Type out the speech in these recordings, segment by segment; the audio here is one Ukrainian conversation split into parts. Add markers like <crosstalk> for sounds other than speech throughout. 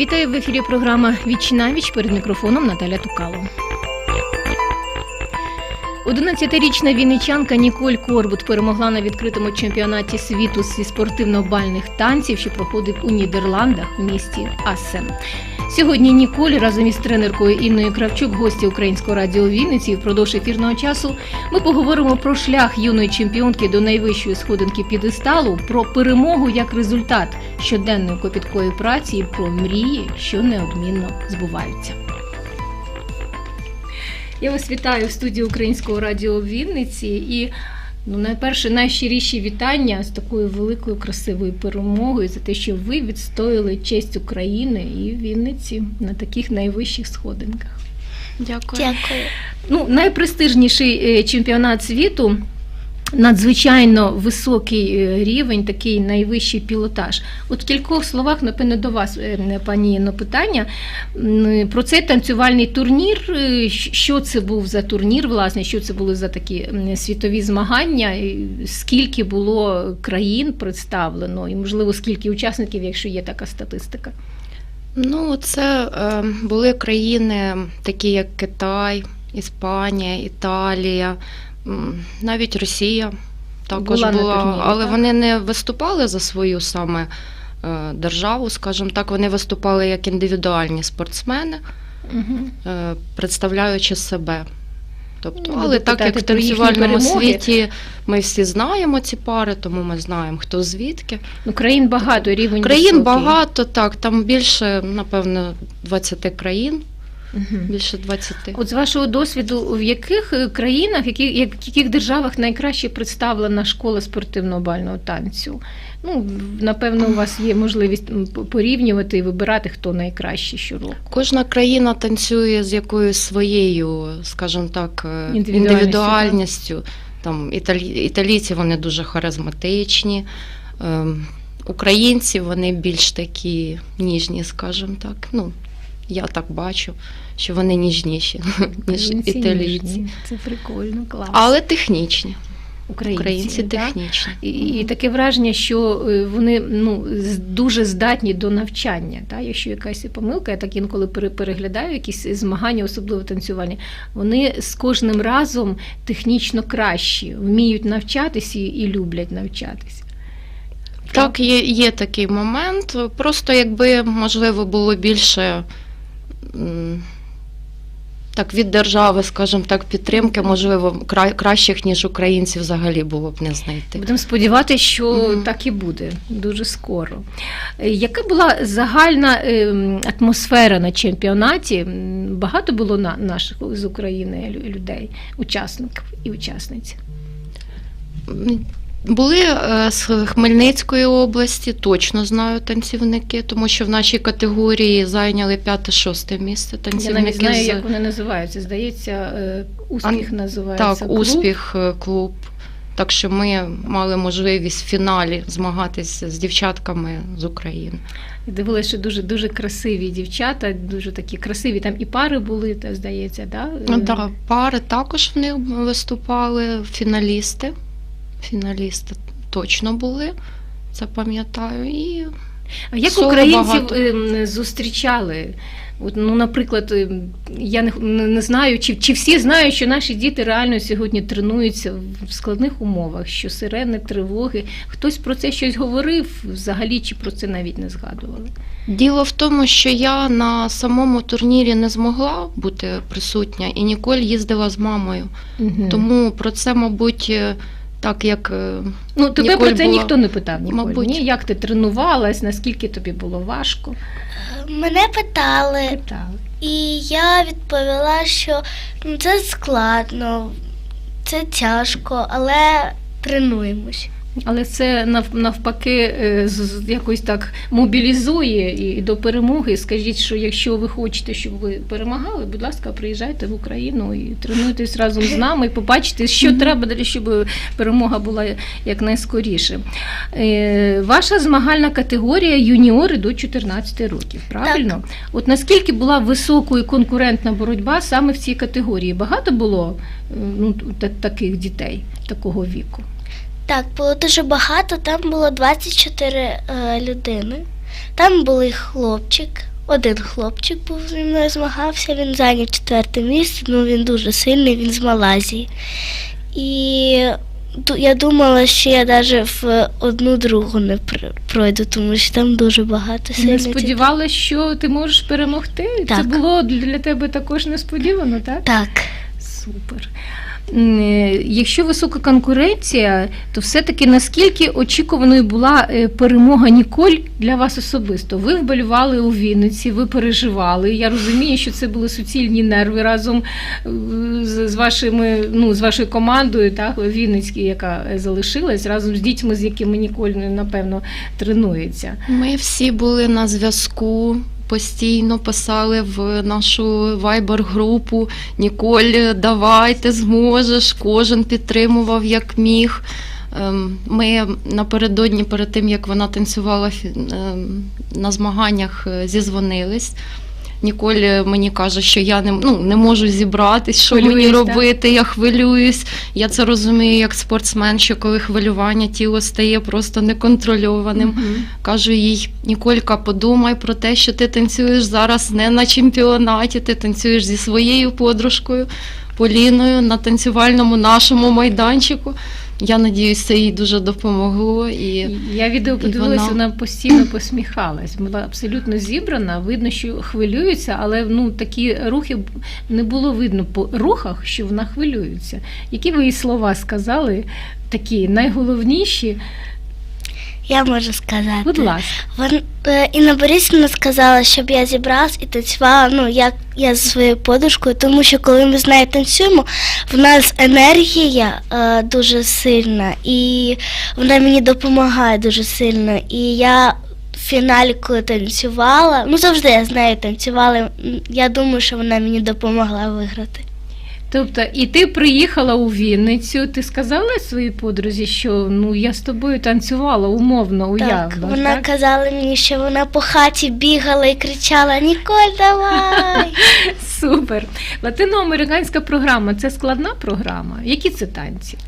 Вітаю в ефірі програма Віч віч перед мікрофоном Наталя Тукало. 11-річна вінничанка Ніколь Корбут перемогла на відкритому чемпіонаті світу зі спортивно-бальних танців, що проходив у Нідерландах у місті Ассен. Сьогодні Ніколь разом із тренеркою Інною Кравчук, гості українського радіо Вінниці. Впродовж ефірного часу ми поговоримо про шлях юної чемпіонки до найвищої сходинки підесталу, про перемогу як результат щоденної копіткої праці і про мрії, що неодмінно збуваються. Я вас вітаю в студії Українського радіо Вінниці і ну, найперше найщиріші вітання з такою великою красивою перемогою за те, що ви відстояли честь України і Вінниці на таких найвищих сходинках. Дякую. Дякую. Ну, найпрестижніший е, чемпіонат світу. Надзвичайно високий е, рівень, такий найвищий пілотаж. От в кількох словах, напевно, до вас, е, пані Інно, питання про цей танцювальний турнір. е, Що це був за турнір, власне, що це були за такі світові змагання, скільки було країн представлено, і, можливо, скільки учасників, якщо є така статистика. Ну, це е, були країни, такі як Китай, Іспанія, Італія, навіть Росія також Була була, турнірі, але так? вони не виступали за свою саме е, державу, скажімо так, вони виступали як індивідуальні спортсмени, Угу. представляючи себе. Тобто, Ну, але так як в танцювальному світі ми всі знаємо ці пари, тому ми знаємо, хто звідки. Ну, країн багато, рівень Країн високий. багато, так, там більше, напевно, 20 країн, Мгм. більше 20. От з вашого досвіду, в яких е, країнах, в яких, в яких державах найкраще представлена школа спортивного бального танцю? Ну, напевно, у вас є можливість порівнювати і вибирати, хто найкраще щороку. Кожна країна танцює з якоюсь своєю, скажімо так, е, Індивідуальністю, індивідуальністю. Там італі... італійці вони дуже харизматичні. Ем, Українці вони більш такі ніжні, скажімо так. Ну, я так бачу, що вони ніжніші, <laughs> ніж італійці. Це прикольно, клас. Але технічні. українці, Українці да? технічні. І, і таке враження, що е, вони ну, дуже здатні до навчання. Та? Якщо якась помилка, я так інколи пере- переглядаю якісь змагання, особливо танцювальні, вони з кожним разом технічно кращі, вміють навчатися і, люблять навчатися. Так, є, є такий момент. Просто якби можливо було більше так, від держави, скажімо так, підтримки, можливо, кра- кращих, ніж українців взагалі було б не знайти. Будемо сподіватися, що Мгм. так і буде дуже скоро. Яка була загальна ем, атмосфера на чемпіонаті? Багато було на наших з України людей, учасників і учасниць. Були е, з Хмельницької області, точно знаю танцівники, тому що в нашій категорії зайняли п'яте-шосте місце Я танцівники. навіть знаю, з- як вони називаються. Здається, е, успіх називається. Так, клуб. успіх е, клуб. Так що ми мали можливість в фіналі змагатися з дівчатками з України. І Дивилася, що дуже дуже красиві дівчата, дуже такі красиві. Там і пари були, та здається, да? Так, пари також в них виступали, фіналісти. Фіналісти точно були, це пам'ятаю. І А як українців багато. ем, зустрічали? От, ну, наприклад, ем, я не, не не знаю, чи, чи всі знають, що наші діти реально сьогодні тренуються в складних умовах, що сирени, тривоги. Хтось про це щось говорив взагалі, чи про це навіть не згадували? діло в тому, що я на самому турнірі не змогла бути присутня, і Ніколь їздила з мамою. Мгм. Тому про це, мабуть, е, так як е, ну, тебе Ніколь про це була- ніхто не питав, Ніколь. Мабуть. Ні? Як ти тренувалась, наскільки тобі було важко? Мене питали, Питали. і я відповіла, що ну, це складно, це тяжко, але тренуємось. Але це навпаки е, якось так мобілізує і до перемоги. Скажіть, що якщо ви хочете, щоб ви перемагали, будь ласка, приїжджайте в Україну і тренуйтесь разом з нами, і побачите, що треба для щоб перемога була якнайскоріше. Е, Ваша змагальна категорія юніори до 14 років, правильно? От наскільки була високою конкурентна боротьба саме в цій категорії? Багато було е, ну, таких дітей такого віку? Так, було дуже багато, там було 24 е, людини. Там були хлопчик один хлопчик був зі мною змагався, він зайняв четверте місце, ну він дуже сильний, він з Малайзії. І я думала, що я навіть в одну другу не пройду, тому що там дуже багато сильних. дітей. сподівалася, що ти можеш перемогти? Це було для тебе також несподівано, так? Так. Супер. Е, Якщо висока конкуренція, то все-таки наскільки очікуваною була е, перемога Ніколь для вас особисто? Ви вболівали у Вінниці, ви переживали. Я розумію, що це були суцільні нерви разом е, з, вашими, ну, з вашою командою, так, Вінницькій, яка залишилась, разом з дітьми, з якими Ніколь, напевно, тренується. Ми всі були на зв'язку. Постійно писали в нашу вайбер-групу Ніколь, давай, ти зможеш. Кожен підтримував як міг. Ем, Ми напередодні, перед тим як вона танцювала ем, на змаганнях, е, зізвонились. Ніколь е, мені каже, що я не, ну, не можу зібратись, що мені так? робити, я хвилююсь. Я це розумію як спортсмен, що коли хвилювання тіло стає просто неконтрольованим. Мгм. Кажу їй, Ніколька, подумай про те, що ти танцюєш зараз не на чемпіонаті, ти танцюєш зі своєю подружкою Поліною на танцювальному нашому майданчику. Я надіюсь, це їй дуже допомогло. І Я відео подивилася, вона- вона постійно посміхалась. Була абсолютно зібрана. Видно, що хвилюється, але ну такі рухи не було видно по рухах, що вона хвилюється. Які ви їй слова сказали? Такі найголовніші, Я можу сказати. будь ласка. Вон, е, Інна Борисівна сказала, щоб я зібралась і танцювала, ну, як я зі своєю подушкою, тому що коли ми з нею танцюємо, в нас енергія е, дуже сильна, і вона мені допомагає дуже сильно. І я в фіналі, коли танцювала, ну завжди я з нею танцювала, я думаю, що вона мені допомогла виграти. Тобто, і ти приїхала у Вінницю. Ти сказала своїй подрузі, що ну я з тобою танцювала умовно, уявно. так, вона казала мені, що вона по хаті бігала і кричала: Ніколь, давай! <laughs> Супер. Латиноамериканська програма це складна програма. Які це танці?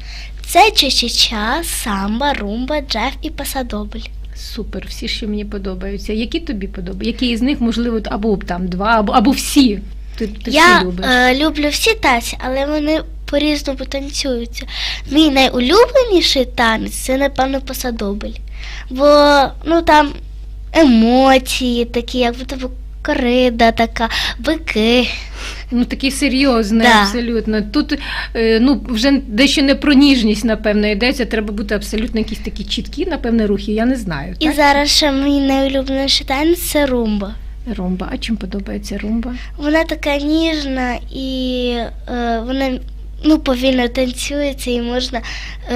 Це чечеча, самба, румба, джеф і пасадобль. Супер, всі, що мені подобаються. Які тобі подобаються? Які із них, можливо, або там два, або, або всі. Ти, ти Я всі любиш. е, люблю всі танці, але вони по-різному танцюються. Мій найулюбленіший танець це, напевно, пасадобль. Бо ну там емоції такі, як будто б корида така, бики. Ну такий серйозний, Да. абсолютно. Тут е, ну вже дещо не про ніжність, напевно, йдеться. Треба бути абсолютно якісь такі чіткі, напевно, рухи. Я не знаю. І так? зараз ще мій найулюбленіший танець це румба. Румба. А чим подобається румба? Вона така ніжна і е, вона ну, повільно танцюється і можна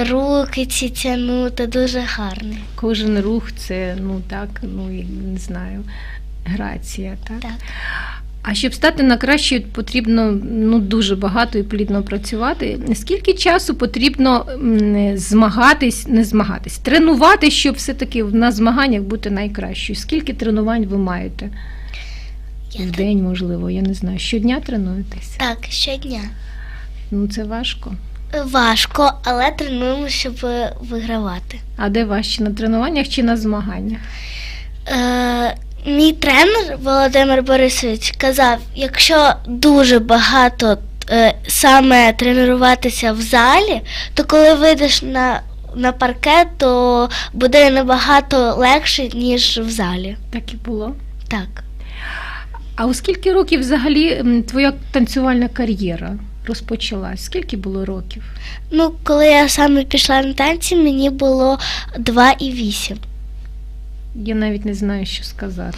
руки ці тягнути, дуже гарний. Кожен рух це ну так, ну я не знаю, грація, так? Так. А щоб стати на кращою, потрібно ну дуже багато і плідно працювати. Скільки часу потрібно змагатись, не змагатись, тренувати, щоб все-таки на змаганнях бути найкращою? Скільки тренувань ви маєте? В день, можливо, я не знаю. Щодня тренуєтесь? Так, щодня. Ну це важко. Важко, але тренуємо, щоб вигравати. А де важче на тренуваннях чи на змаганнях? Е, мій тренер Володимир Борисович казав, якщо дуже багато е, саме тренуватися в залі, то коли вийдеш на, на паркет, то буде набагато легше, ніж в залі. Так і було. Так. А у скільки років взагалі твоя танцювальна кар'єра розпочалась? Скільки було років? Ну, коли я саме пішла на танці, мені було 2,8. і 8. Я навіть не знаю, що сказати.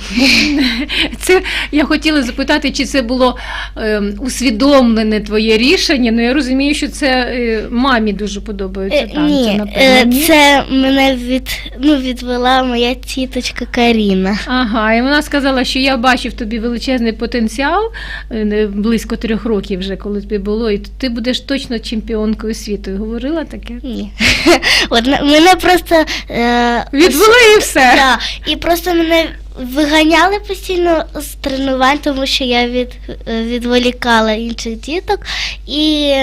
<laughs> Це я хотіла запитати, чи це було е, усвідомлене твоє рішення. Ну я розумію, що це е, мамі дуже подобаються Е, танці. ні, напевно. е, ні? це мене від, ну, відвела моя тіточка Каріна. Ага, і вона сказала, що я бачив тобі величезний потенціал е, близько трьох років вже, коли тобі було, і ти будеш точно чемпіонкою світу. Говорила таке? Ні. <laughs> От мене просто е, Відвели і все. Да, і просто мене виганяли постійно з тренувань, тому що я від, е, відволікала інших діток. І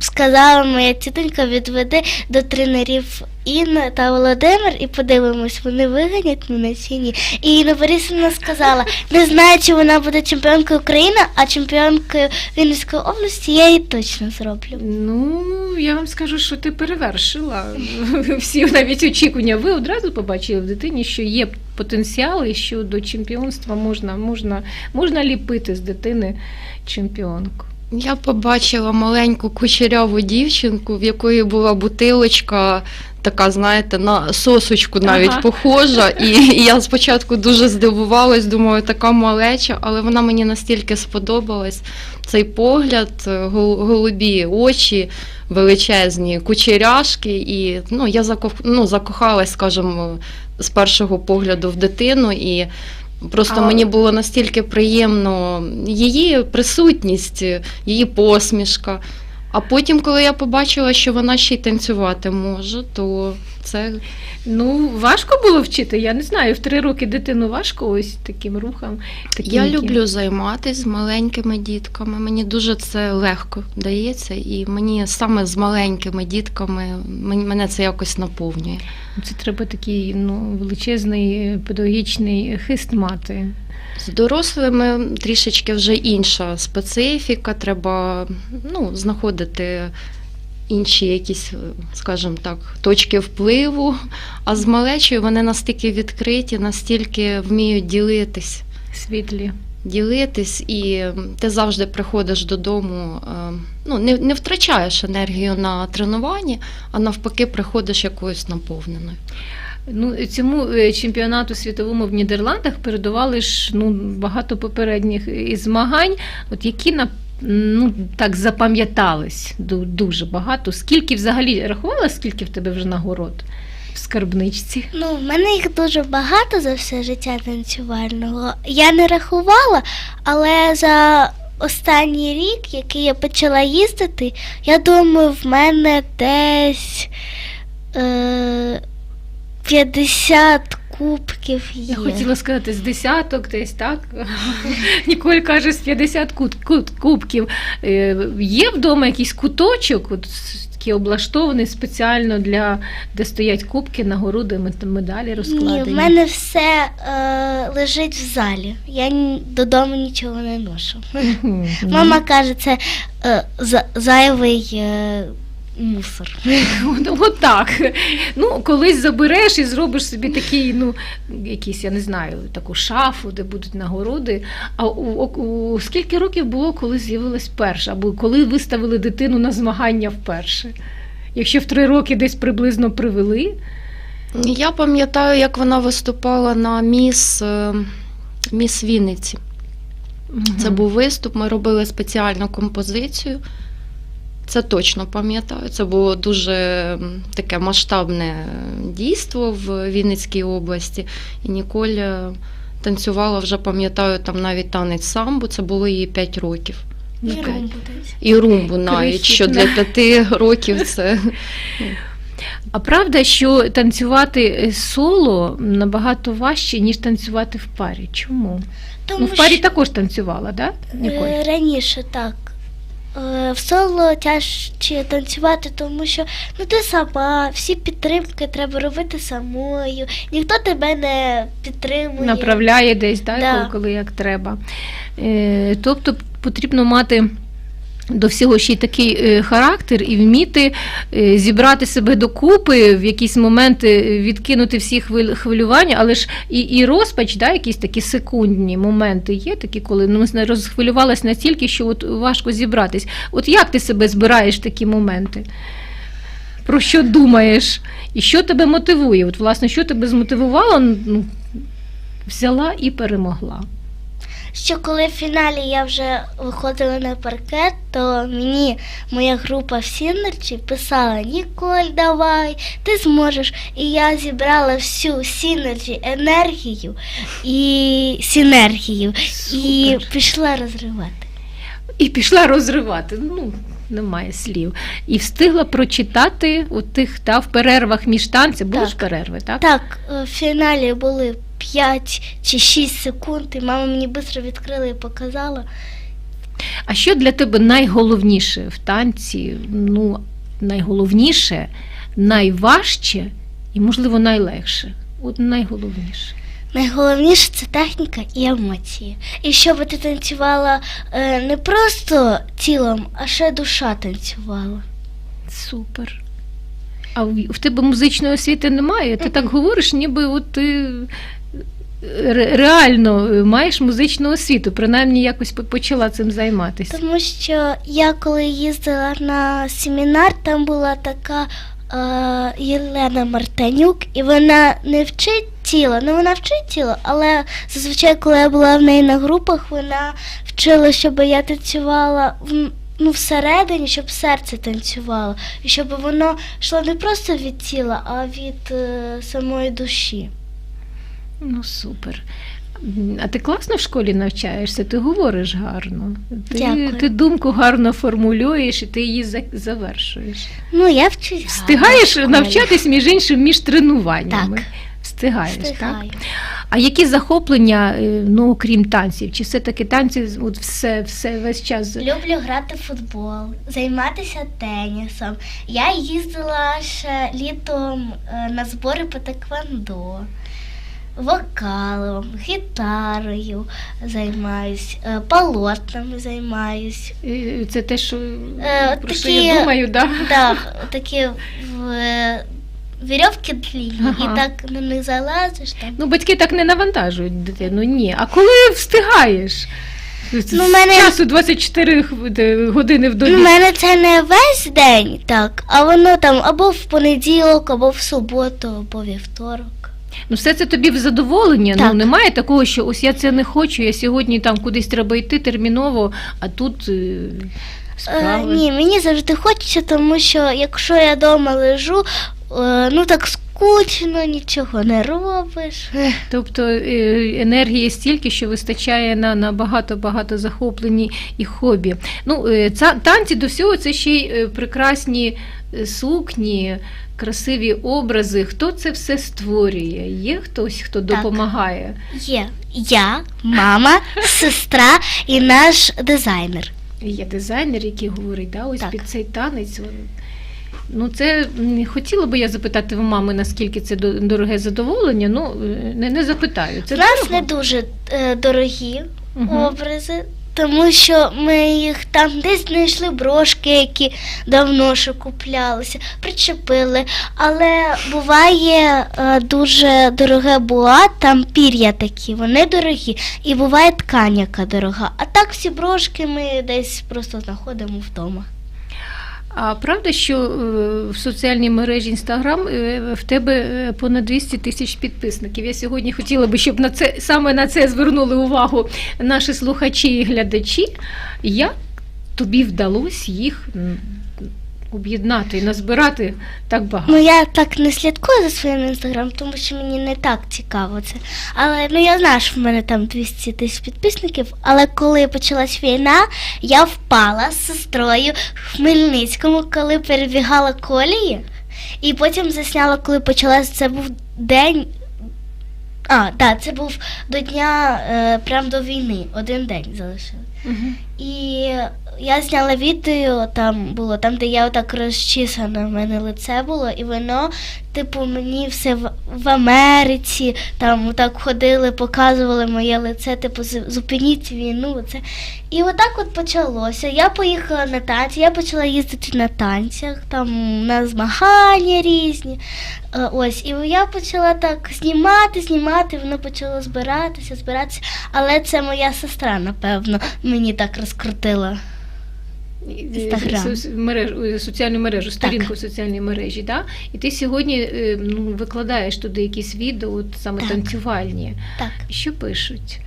сказала моя тітонька відведи до тренерів Інна та Володимир і подивимось, вони виганять мене чи ні. І Інна Борисівна сказала, не знаю, чи вона буде чемпіонкою України, а чемпіонкою Вінницької області я її точно зроблю. Ну, я вам скажу, що ти перевершила <laughs> всі навіть очікування. Ви одразу побачили в дитині, що є потенціал і що до чемпіонства можна, можна, можна ліпити з дитини чемпіонку. Я побачила маленьку кучеряву дівчинку, в якої була бутилочка, така, знаєте, на сосочку навіть Ага. похожа. <laughs> І, і я спочатку дуже здивувалась, думаю, така малеча, але вона мені настільки сподобалась. Цей погляд, е, голубі очі, величезні, кучеряшки. І ну, я закох... ну, закохалась, скажімо, з першого погляду в дитину. І Просто А- мені було настільки приємно її присутність, її посмішка. А потім, коли я побачила, що вона ще й танцювати може, то це Ну, важко було вчити. Я не знаю, в три роки дитину важко ось таким рухом. таким, я яким- люблю займатися з маленькими дітками. Мені дуже це легко дається, і мені саме з маленькими дітками мене це якось наповнює. Це треба такий ну, величезний педагогічний хист мати. З дорослими трішечки вже інша специфіка, треба ну, знаходити інші якісь, е, скажімо так, точки впливу. А з малечою вони настільки відкриті, настільки вміють ділитись. Світлі. Ділитись, і ти завжди приходиш додому, е, ну не, не втрачаєш енергію на тренуванні, а навпаки, приходиш якоюсь наповненою. Ну, цьому е, чемпіонату світовому в Нідерландах передували ж ну, багато попередніх і змагань, от які на ну так запам'ятались дуже багато. Скільки взагалі рахувала, скільки в тебе вже нагород в скарбничці? Ну, в мене їх дуже багато за все життя танцювального. Я не рахувала, але за останній рік, який я почала їздити, я думаю, в мене десь е, 50 кубків є. Я хотіла сказати, з десяток десь так. <laughs> Ніколь каже, з 50 кут, кут, кубків. Е, Є вдома якийсь куточок, от, такий облаштований спеціально для де стоять кубки, нагороди, мед- медалі Ні, розкладені. в мене все е, лежить в залі. Я додому нічого не ношу. Мама каже, це е, за- зайвий е, мусор. <laughs> От, так. Ну, колись забереш і зробиш собі такий, ну, якийсь, я не знаю, таку шафу, де будуть нагороди. А у, у, у скільки років було, коли з'явилась перша, або коли виставили дитину на змагання вперше? Якщо в три роки десь приблизно привели, Я пам'ятаю, як вона виступала на міс, е, міс Вінниці. Це був виступ, ми робили спеціальну композицію. Це точно пам'ятаю. Це було дуже таке масштабне дійство в Вінницькій області. І Ніколь е, танцювала вже, пам'ятаю, там навіть танець самбо, це було їй 5 років. Ну, І румбу. І румбу навіть, що для Крихітна. 5 <laughs> років це. А правда, що танцювати е, соло набагато важче, ніж танцювати в парі. Чому? Тому ну, в парі що, також танцювала, так? Да? Ніколь? е, раніше так. Е, В соло тяжче танцювати, тому що ну ти сама, всі підтримки треба робити самою, ніхто тебе не підтримує. направляє десь, так, Да. коли, коли як треба. Е, тобто потрібно мати. До всього ще й такий е, характер і вміти е, зібрати себе докупи, в якісь моменти відкинути всі хвилювання, але ж і, і розпач, да, якісь такі секундні моменти є, такі, коли ну, розхвилювалась настільки, що от важко зібратись. От як ти себе збираєш в такі моменти? Про що думаєш? І що тебе мотивує? От, власне, що тебе змотивувало? Ну, взяла і перемогла. Що коли в фіналі я вже виходила на паркет, то мені моя група в Сінерчі писала Ніколь, давай, ти зможеш. І я зібрала всю Сінерджі енергію і синергію і пішла розривати. І пішла розривати. Ну, немає слів. І встигла прочитати у тих та, в перервах між танцями. Були ж перерви, так? Так, е, в фіналі були 5 чи 6 секунд, і мама мені швидко відкрила і показала. А що для тебе найголовніше в танці? Ну, найголовніше, найважче і, можливо, найлегше. От найголовніше. Найголовніше це техніка і емоції. І щоб ти танцювала е, не просто тілом, а ще душа танцювала. Супер. А в, тебе музичної освіти немає? Ти так говориш, ніби от ти реально маєш музичну освіту, принаймні якось почала цим займатися. Тому що я коли їздила на семінар, там була така е, Єлена Мартанюк, і вона не вчить тіло, ну вона вчить тіло, але зазвичай, коли я була в неї на групах, вона вчила, щоб я танцювала в, ну, всередині, щоб серце танцювало, і щоб воно йшло не просто від тіла, а від е, самої душі. Ну, супер. А ти класно в школі навчаєшся, ти говориш гарно. Ти, Дякую. ти думку гарно формулюєш і ти її завершуєш. Ну, я вчусь. Встигаєш навчатись між іншим між тренуваннями. Так. Встигаєш, так? А які захоплення, е, ну окрім танців? Чи все-таки танці от все, все весь час? Люблю грати в футбол, займатися тенісом. Я їздила ще літом е, на збори по теквондо, вокалом, гітарою займаюсь, е, полотнами займаюсь. Це те, що про що я думаю, да? Так, <laughs> такі в, вірьовки длінні, Ага. і так на них залазиш там. Ну, батьки так не навантажують дитину, ні. А коли встигаєш? Ну, в мене- Часу 24 х- години в добі. У мене це не весь день, так, а воно там або в понеділок, або в суботу, або вівторок. Ну, все це тобі в задоволення. Ну немає такого, що ось я це не хочу, я сьогодні там кудись треба йти терміново, а тут е, Е, справи. ні, мені завжди хочеться, тому що якщо я вдома лежу, ну так скучно, нічого не робиш. Тобто е, енергії стільки, що вистачає на, на багато багато захоплені і хобі. Ну, е, танці до всього це ще й е, прекрасні е, сукні, красиві образи. Хто це все створює? Є хтось, хто допомагає? Є я, мама, <laughs> сестра і наш дизайнер. Є дизайнер, який говорить, да, ось Так. під цей танець. Ну, це хотіла би я запитати в мами, наскільки це до- дороге задоволення. Ну, е, не, не запитаю. Це У нас дорого? не дуже е, дорогі Мгм. образи, тому що ми їх там десь знайшли брошки, які давно ще куплялися, причепили. Але буває е, дуже дороге буа, там пір'я такі, вони дорогі, і буває ткань, яка дорога. А так всі брошки ми десь просто знаходимо вдома. А правда, що е, в соціальній мережі Інстаграм в тебе е, понад 200 тисяч підписників. Я сьогодні хотіла би, щоб на це саме на це звернули увагу наші слухачі і глядачі. Як тобі вдалося їх об'єднати і назбирати так багато? Ну я так не слідкую за своїм інстаграм, тому що мені не так цікаво це. Але ну я знаю, що в мене там 200 тисяч підписників. Але коли почалась війна, я впала з сестрою в Хмельницькому, коли перебігала колії, і потім засняла, коли почалась. Це був день. А, так, це був до дня е, прям до війни. Один день залишили. Мгм. І я зняла відео, там було, там, де я отак розчісана, в мене лице було, і воно, типу, мені все в, в Америці, там отак ходили, показували моє лице, типу, зупиніть війну. Це. І отак от почалося. Я поїхала на танці, я почала їздити на танцях, там на змагання різні. Е, Ось, і я почала так знімати, знімати, воно почало збиратися, збиратися. Але це моя сестра, напевно, мені так розкрутила. Со- мережу, е, соціальну мережу, сторінку в соціальній мережі, да? і ти сьогодні е, ну, викладаєш туди якісь відео, от саме Так. танцювальні. Так. Що пишуть?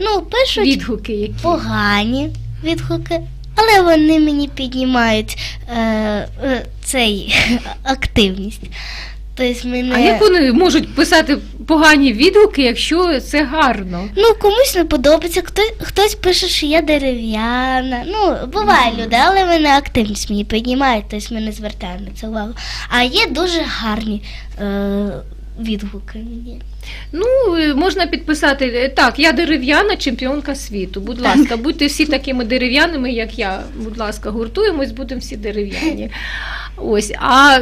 Ну, пишуть Відгуки які? погані відгуки, але вони мені піднімають е, е, цей <laughs> активність. Тобто мене... А як вони можуть писати погані відгуки, якщо це гарно? Ну, комусь не подобається, хтось, хтось пише, що я дерев'яна. Ну, буває люди, але мене активність мені піднімають, тобто ми не звертаємо на це увагу. А є дуже гарні е, відгуки мені. Ну, е, можна підписати е, так, я дерев'яна чемпіонка світу. Будь ласка, будьте всі такими дерев'яними, як я. Будь ласка, гуртуємось, будемо всі дерев'яні. Ось, а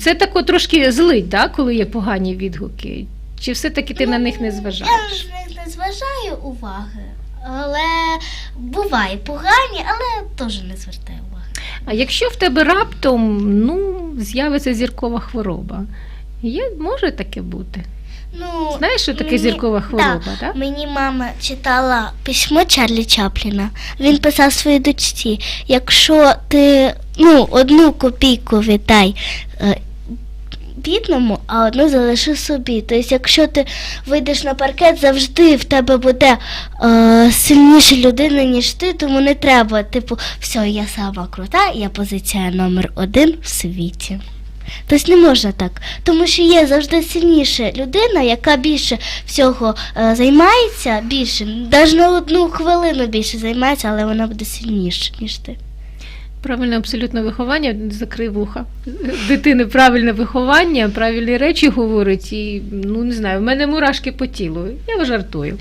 це тако трошки злить, да, коли є погані відгуки. Чи все-таки ти на них не Я зважаєш? на них не зважаю уваги, але буває погані, але теж не звертаю уваги. А якщо в тебе раптом ну, з'явиться зіркова хвороба, є, може таке бути? Ну, Знаєш, що таке мені- зіркова хвороба, да. так? Мені мама читала письмо Чарлі Чапліна. Він писав своїй дочці: якщо ти ну, одну копійку віддай е, бідному, а одну залиши собі. Тобто, якщо ти вийдеш на паркет, завжди в тебе буде е, сильніша людина, ніж ти, тому не треба, типу, все, я сама крута, я позиція номер один в світі. Тобто не можна так. Тому що є завжди сильніша людина, яка більше всього е, займається, більше, навіть на одну хвилину більше займається, але вона буде сильніша, ніж ти. Правильне абсолютно виховання, закрий вуха. Дитини правильне виховання, правильні речі говорить, і ну не знаю, в мене мурашки по тілу. Я жартую.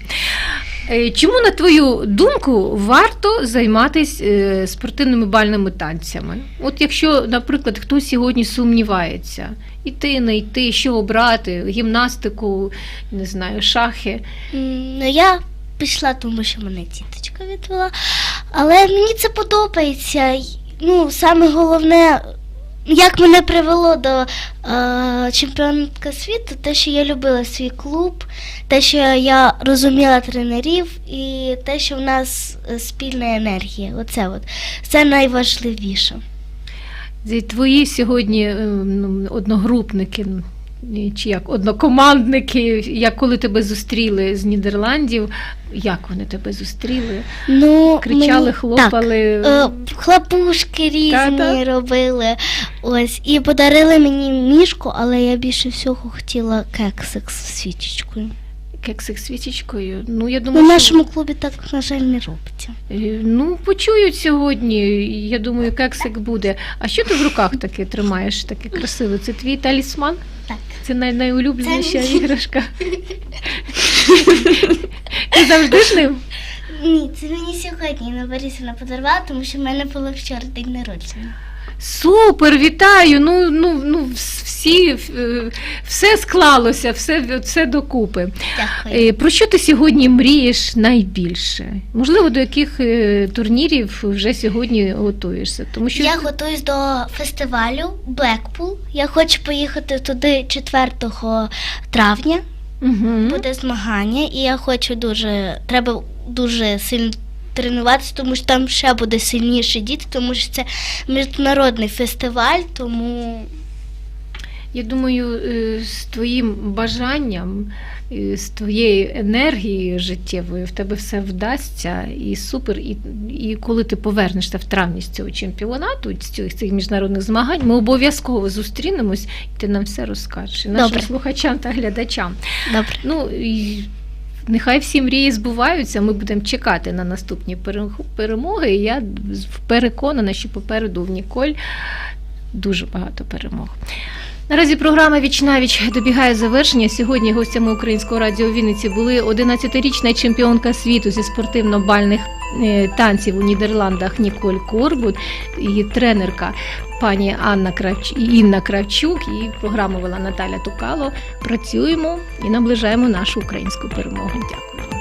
Е, Чому, на твою думку, варто займатися спортивними бальними танцями? От якщо, наприклад, хтось сьогодні сумнівається, іти, не йти, що обрати, гімнастику, не знаю, шахи. Ну, я пішла, тому що мене тіточка відвела. Але мені це подобається. Ну, саме головне, як мене привело до е, чемпіонатка світу, те, що я любила свій клуб, те, що я розуміла тренерів, і те, що в нас е, спільна енергія. Оце от. Це найважливіше. Твої сьогодні е, ну, одногрупники чи як однокомандники, як коли тебе зустріли з Нідерландів, як вони тебе зустріли? Ну, Кричали, мені- хлопали. Так. Хлопушки різні Та-та. робили. Ось. І подарили мені мішку, але я більше всього хотіла кексик з свічечкою. Кексик свічечкою. Ну, я думаю, що, нашому клубі так, на жаль, не робиться. е, ну, почують сьогодні. Я думаю, кексик буде. А що ти в руках таке тримаєш? Таке красиве? Це твій талісман? Так. Це най- найулюбленіша Це іграшка. <laughs> Ти завжди з ним? Ні, це мені сьогодні Інна Борисівна подарувала, тому що в мене було вчора день народження. Супер, вітаю! Ну, ну, ну всі, е, все склалося, все, все докупи. Дякую. Е, Про що ти сьогодні мрієш найбільше? Можливо, до яких е, турнірів вже сьогодні готуєшся? Тому що Я готуюсь до фестивалю Blackpool. Я хочу поїхати туди 4 травня. Угу. буде змагання, і я хочу дуже, треба дуже сильно тренуватися, тому що там ще буде сильніші діти, тому що це міжнародний фестиваль, тому Я думаю, е, з твоїм бажанням, е, з твоєю енергією життєвою в тебе все вдасться і супер. І, і коли ти повернешся в травні з цього чемпіонату, з цих, цих міжнародних змагань, ми обов'язково зустрінемось, і ти нам все розкажеш. І нашим Добре. слухачам та глядачам. добре. Ну, і нехай всі мрії збуваються. Ми будемо чекати на наступні перемоги. І я переконана, що попереду в Ніколь дуже багато перемог. Наразі програма Віч навіч добігає завершення. Сьогодні гостями українського радіо Вінниці були 11-річна чемпіонка світу зі спортивно-бальних е, танців у Нідерландах Ніколь Корбут і тренерка пані Анна Кравч... Інна Кравчук. І програму вела Наталя Тукало. Працюємо і наближаємо нашу українську перемогу. Дякую.